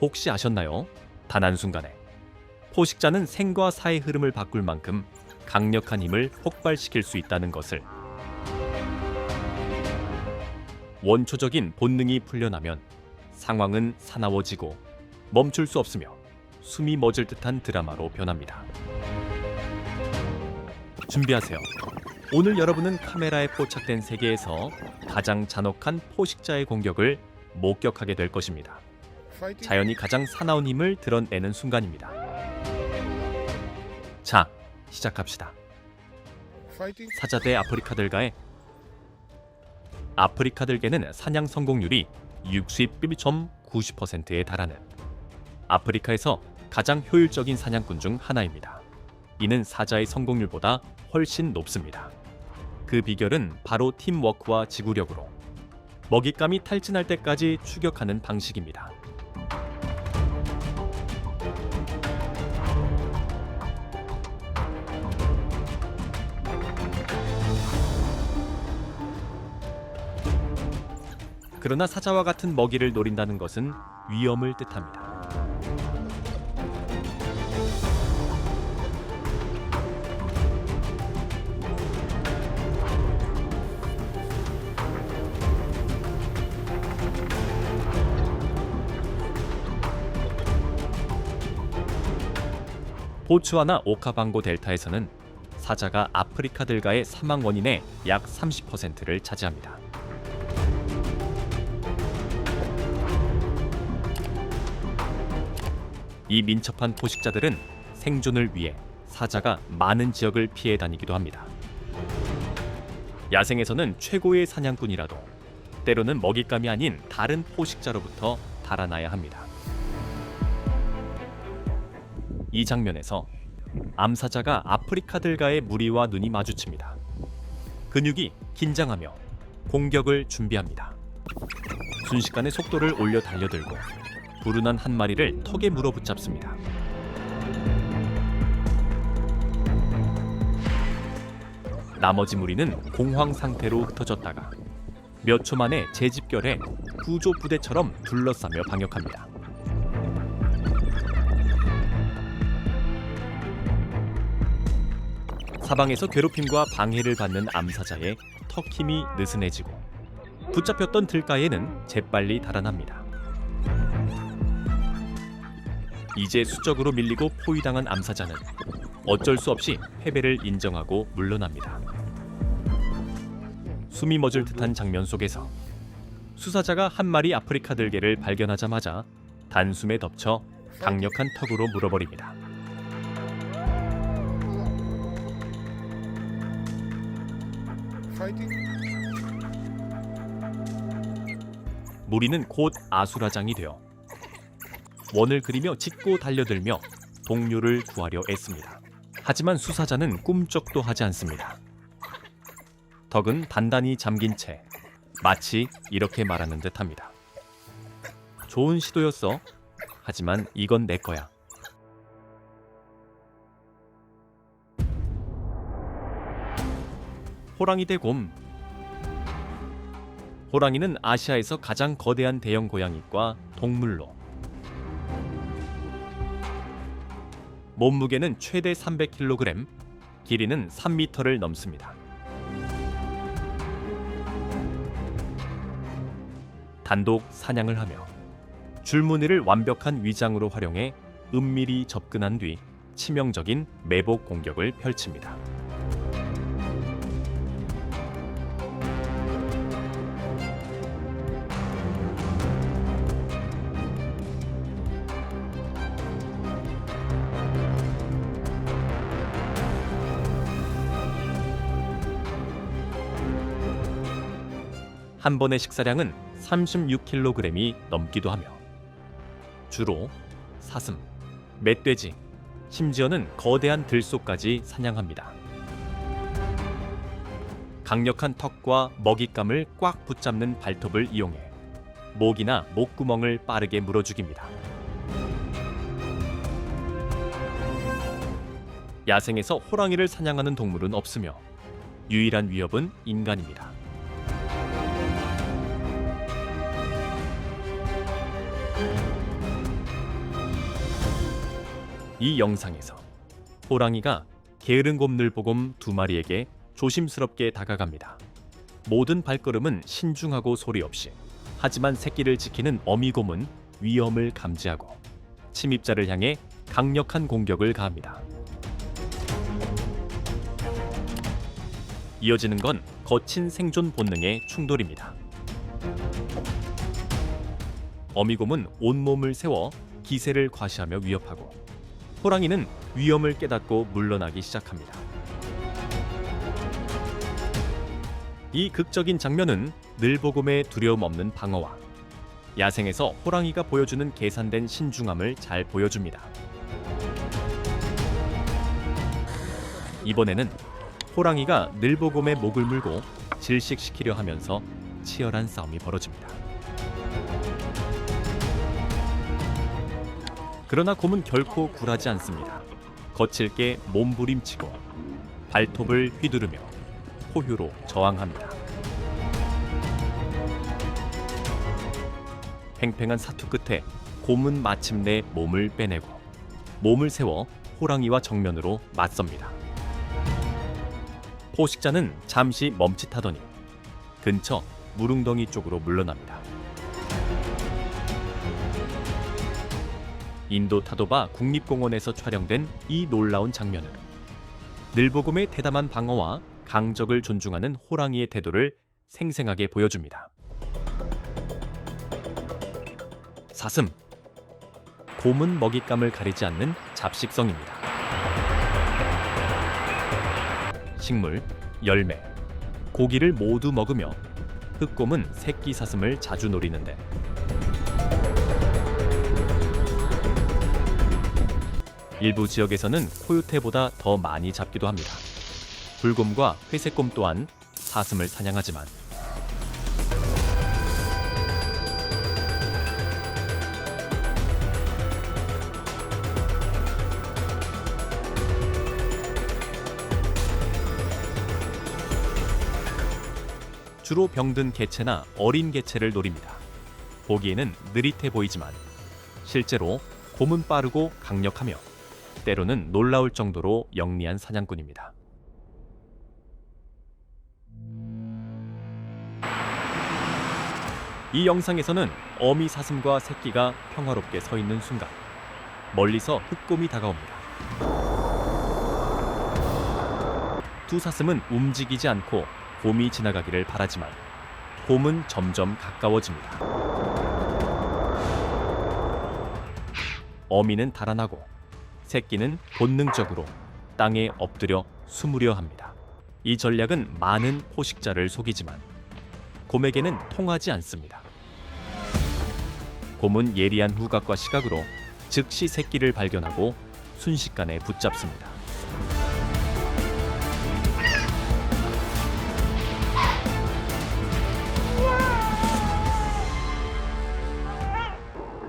혹시 아셨나요? 단 한순간에 포식자는 생과 사의 흐름을 바꿀 만큼 강력한 힘을 폭발시킬 수 있다는 것을 원초적인 본능이 풀려나면 상황은 사나워지고 멈출 수 없으며 숨이 멎을 듯한 드라마로 변합니다. 준비하세요. 오늘 여러분은 카메라에 포착된 세계에서 가장 잔혹한 포식자의 공격을 목격하게 될 것입니다. 자연이 가장 사나운 힘을 드러내는 순간입니다. 자, 시작합시다. 사자대 아프리카들과의 아프리카들개는 사냥 성공률이 61.90%에 달하는 아프리카에서 가장 효율적인 사냥꾼 중 하나입니다. 이는 사자의 성공률보다 훨씬 높습니다. 그 비결은 바로 팀워크와 지구력으로 먹잇감이 탈진할 때까지 추격하는 방식입니다. 그러나 사자와 같은 먹이를 노린다는 것은 위험을 뜻합니다. 보츠와나 오카방고 델타에서는 사자가 아프리카들과의 사망 원인의 약 30%를 차지합니다. 이 민첩한 포식자들은 생존을 위해 사자가 많은 지역을 피해 다니기도 합니다. 야생에서는 최고의 사냥꾼이라도 때로는 먹잇감이 아닌 다른 포식자로부터 달아나야 합니다. 이 장면에서 암사자가 아프리카들과의 무리와 눈이 마주칩니다. 근육이 긴장하며 공격을 준비합니다. 순식간에 속도를 올려 달려들고 불운한 한 마리를 턱에 물어 붙잡습니다. 나머지 무리는 공황 상태로 흩어졌다가 몇 초 만에 제 집결에 구조 부대처럼 둘러싸며 방역합니다. 사방에서 괴롭힘과 방해를 받는 암사자의 턱 힘이 느슨해지고 붙잡혔던 들가에는 재빨리 달아납니다. 이제 수적으로 밀리고 포위당한 암사자는 어쩔 수 없이 패배를 인정하고 물러납니다. 숨이 멎을 듯한 장면 속에서 수사자가 한 마리 아프리카 들개를 발견하자마자 단숨에 덮쳐 강력한 턱으로 물어버립니다. 무리는 곧 아수라장이 되어 원을 그리며 짖고 달려들며 동료를 구하려 애씁니다. 하지만 수사자는 꿈쩍도 하지 않습니다. 덕은 단단히 잠긴 채 마치 이렇게 말하는 듯합니다. 좋은 시도였어. 하지만 이건 내 거야. 호랑이 대 곰. 호랑이는 아시아에서 가장 거대한 대형 고양이과 동물로 몸무게는 최대 300kg, 길이는 3m를 넘습니다. 단독 사냥을 하며 줄무늬를 완벽한 위장으로 활용해 은밀히 접근한 뒤 치명적인 매복 공격을 펼칩니다. 한 번의 식사량은 36kg이 넘기도 하며 주로 사슴, 멧돼지, 심지어는 거대한 들소까지 사냥합니다. 강력한 턱과 먹잇감을 꽉 붙잡는 발톱을 이용해 목이나 목구멍을 빠르게 물어 죽입니다. 야생에서 호랑이를 사냥하는 동물은 없으며 유일한 위협은 인간입니다. 이 영상에서 호랑이가 게으른 곰 늘보곰 두 마리에게 조심스럽게 다가갑니다. 모든 발걸음은 신중하고 소리 없이 하지만 새끼를 지키는 어미곰은 위험을 감지하고 침입자를 향해 강력한 공격을 가합니다. 이어지는 건 거친 생존 본능의 충돌입니다. 어미곰은 온몸을 세워 기세를 과시하며 위협하고 호랑이는 위험을 깨닫고 물러나기 시작합니다. 이 극적인 장면은 늘보곰의 두려움 없는 방어와 야생에서 호랑이가 보여주는 계산된 신중함을 잘 보여줍니다. 이번에는 호랑이가 늘보곰의 목을 물고 질식시키려 하면서 치열한 싸움이 벌어집니다. 그러나 곰은 결코 굴하지 않습니다. 거칠게 몸부림치고 발톱을 휘두르며 포효로 저항합니다. 팽팽한 사투 끝에 곰은 마침내 몸을 빼내고 몸을 세워 호랑이와 정면으로 맞섭니다. 포식자는 잠시 멈칫하더니 근처 무릉덩이 쪽으로 물러납니다. 인도 타도바 국립공원에서 촬영된 이 놀라운 장면은 늘보곰의 대담한 방어와 강적을 존중하는 호랑이의 태도를 생생하게 보여줍니다. 사슴 곰은 먹잇감을 가리지 않는 잡식성입니다. 식물, 열매, 고기를 모두 먹으며 흑곰은 새끼 사슴을 자주 노리는데 일부 지역에서는 코요테보다 더 많이 잡기도 합니다. 불곰과 회색곰 또한 사슴을 사냥하지만 주로 병든 개체나 어린 개체를 노립니다. 보기에는 느릿해 보이지만 실제로 곰은 빠르고 강력하며 때로는 놀라울 정도로 영리한 사냥꾼입니다. 이 영상에서는 어미 사슴과 새끼가 평화롭게 서 있는 순간 멀리서 흑곰이 다가옵니다. 두 사슴은 움직이지 않고 곰이 지나가기를 바라지만 곰은 점점 가까워집니다. 어미는 달아나고 새끼는 본능적으로 땅에 엎드려 숨으려 합니다. 이 전략은 많은 포식자를 속이지만 곰에게는 통하지 않습니다. 곰은 예리한 후각과 시각으로 즉시 새끼를 발견하고 순식간에 붙잡습니다.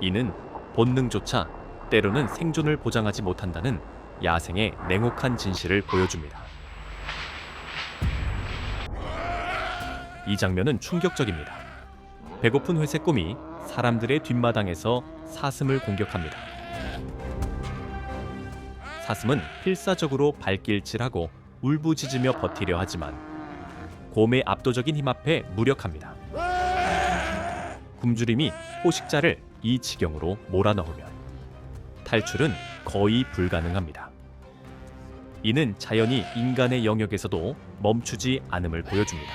이는 본능조차 때로는 생존을 보장하지 못한다는 야생의 냉혹한 진실을 보여줍니다. 이 장면은 충격적입니다. 배고픈 회색 곰이 사람들의 뒷마당에서 사슴을 공격합니다. 사슴은 필사적으로 발길질하고 울부짖으며 버티려 하지만 곰의 압도적인 힘 앞에 무력합니다. 굶주림이 포식자를 이 지경으로 몰아넣으면 탈출은 거의 불가능합니다. 이는 자연이 인간의 영역에서도 멈추지 않음을 보여줍니다.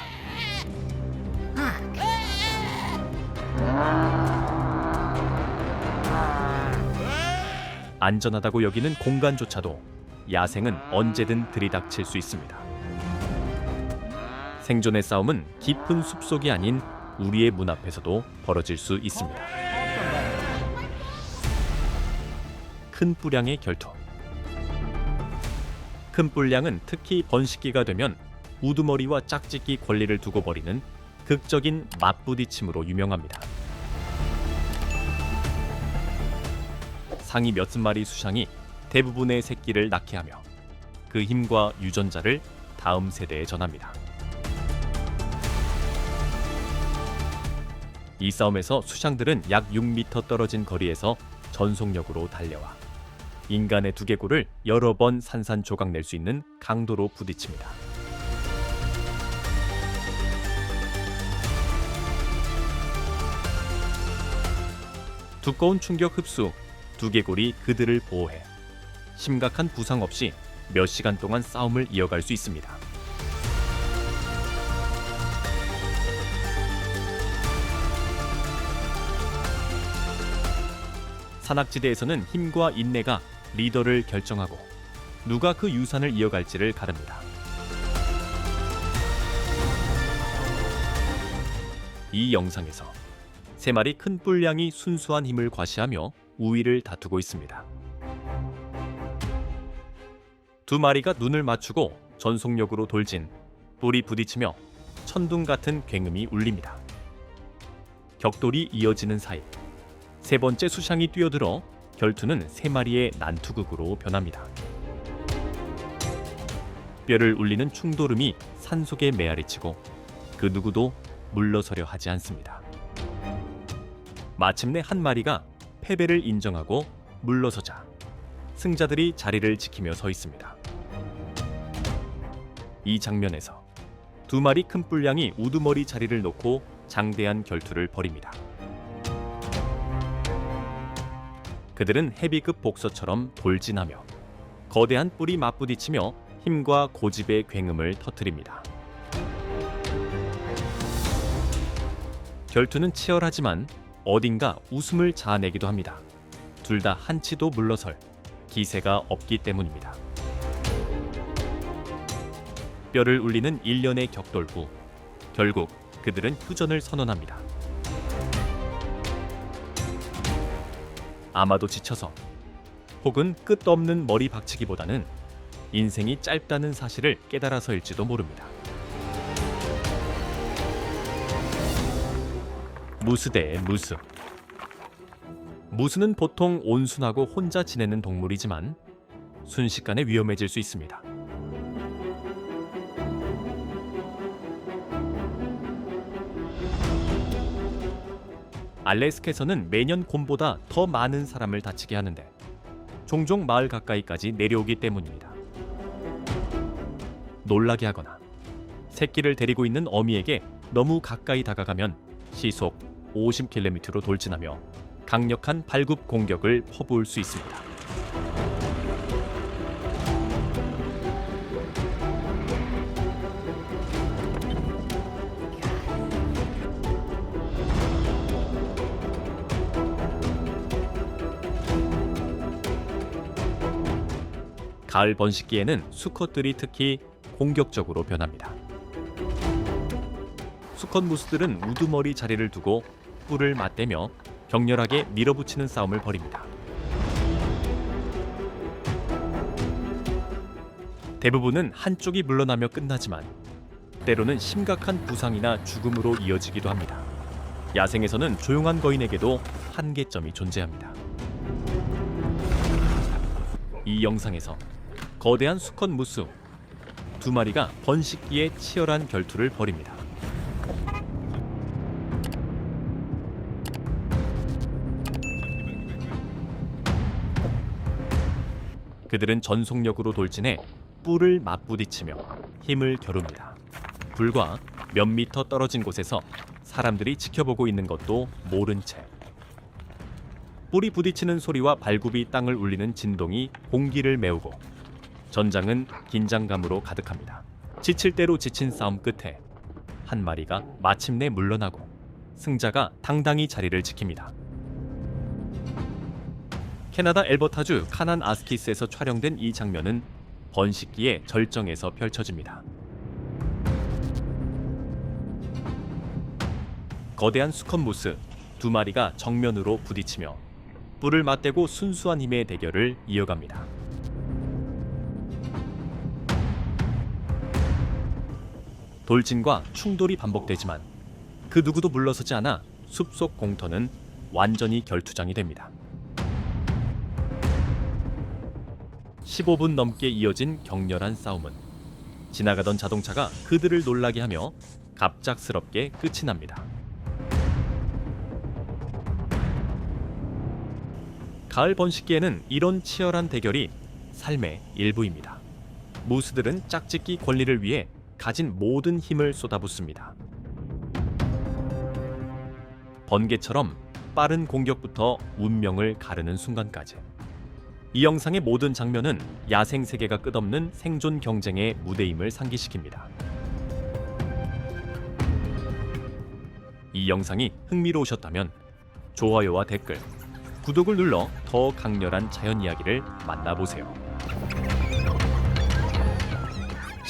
안전하다고 여기는 공간조차도 야생은 언제든 들이닥칠 수 있습니다. 생존의 싸움은 깊은 숲속이 아닌 우리의 문 앞에서도 벌어질 수 있습니다. 큰 뿔량의 결투. 큰 뿔량은 특히 번식기가 되면 우두머리와 짝짓기 권리를 두고 벌이는 극적인 맞부딪힘으로 유명합니다. 상위 몇십 마리 수상이 대부분의 새끼를 낳게 하며 그 힘과 유전자를 다음 세대에 전합니다. 이 싸움에서 수상들은 약 6m 떨어진 거리에서 전속력으로 달려와 인간의 두개골을 여러 번 산산조각 낼 수 있는 강도로 부딪힙니다. 두꺼운 충격 흡수, 두개골이 그들을 보호해 심각한 부상 없이 몇 시간 동안 싸움을 이어갈 수 있습니다. 산악지대에서는 힘과 인내가 리더를 결정하고 누가 그 유산을 이어갈지를 가릅니다. 이 영상에서 세 마리 큰 뿔량이 순수한 힘을 과시하며 우위를 다투고 있습니다. 두 마리가 눈을 맞추고 전속력으로 돌진, 뿔이 부딪히며 천둥 같은 굉음이 울립니다. 격돌이 이어지는 사이 세 번째 수상이 뛰어들어 결투는 세 마리의 난투극으로 변합니다. 뼈를 울리는 충돌음이 산속에 메아리치고 그 누구도 물러서려 하지 않습니다. 마침내 한 마리가 패배를 인정하고 물러서자 승자들이 자리를 지키며 서 있습니다. 이 장면에서 두 마리 큰 뿔량이 우두머리 자리를 놓고 장대한 결투를 벌입니다. 그들은 헤비급 복서처럼 돌진하며 거대한 뿔이 맞부딪히며 힘과 고집의 굉음을 터뜨립니다. 결투는 치열하지만 어딘가 웃음을 자아내기도 합니다. 둘 다 한치도 물러설 기세가 없기 때문입니다. 뼈를 울리는 일련의 격돌 후 결국 그들은 휴전을 선언합니다. 아마도 지쳐서 혹은 끝없는 머리 박치기보다는 인생이 짧다는 사실을 깨달아서일지도 모릅니다. 무스대의 무스. 무스는 보통 온순하고 혼자 지내는 동물이지만 순식간에 위험해질 수 있습니다. 알래스카에서는 매년 곰보다 더 많은 사람을 다치게 하는데 종종 마을 가까이까지 내려오기 때문입니다. 놀라게 하거나 새끼를 데리고 있는 어미에게 너무 가까이 다가가면 시속 50km로 돌진하며 강력한 발굽 공격을 퍼부을 수 있습니다. 가을 번식기에는 수컷들이 특히 공격적으로 변합니다. 수컷 무스들은 우두머리 자리를 두고 뿔을 맞대며 격렬하게 밀어붙이는 싸움을 벌입니다. 대부분은 한쪽이 물러나며 끝나지만 때로는 심각한 부상이나 죽음으로 이어지기도 합니다. 야생에서는 조용한 거인에게도 한계점이 존재합니다. 이 영상에서 거대한 수컷 무스 두 마리가 번식기에 치열한 결투를 벌입니다. 그들은 전속력으로 돌진해 뿔을 맞부딪히며 힘을 겨룹니다. 불과 몇 미터 떨어진 곳에서 사람들이 지켜보고 있는 것도 모른 채 뿔이 부딪히는 소리와 발굽이 땅을 울리는 진동이 공기를 메우고 전장은 긴장감으로 가득합니다. 지칠 대로 지친 싸움 끝에 한 마리가 마침내 물러나고 승자가 당당히 자리를 지킵니다. 캐나다 엘버타주 카난 아스키스에서 촬영된 이 장면은 번식기의 절정에서 펼쳐집니다. 거대한 수컷 무스 두 마리가 정면으로 부딪히며 뿔을 맞대고 순수한 힘의 대결을 이어갑니다. 돌진과 충돌이 반복되지만 그 누구도 물러서지 않아 숲속 공터는 완전히 결투장이 됩니다. 15분 넘게 이어진 격렬한 싸움은 지나가던 자동차가 그들을 놀라게 하며 갑작스럽게 끝이 납니다. 가을 번식기에는 이런 치열한 대결이 삶의 일부입니다. 무스들은 짝짓기 권리를 위해 가진 모든 힘을 쏟아붓습니다. 번개처럼 빠른 공격부터 운명을 가르는 순간까지. 이 영상의 모든 장면은 야생 세계가 끝없는 생존 경쟁의 무대임을 상기시킵니다. 이 영상이 흥미로우셨다면 좋아요와 댓글, 구독을 눌러 더 강렬한 자연 이야기를 만나보세요.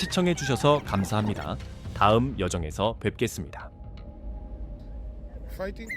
시청해주셔서 감사합니다. 다음 여정에서 뵙겠습니다. Fighting?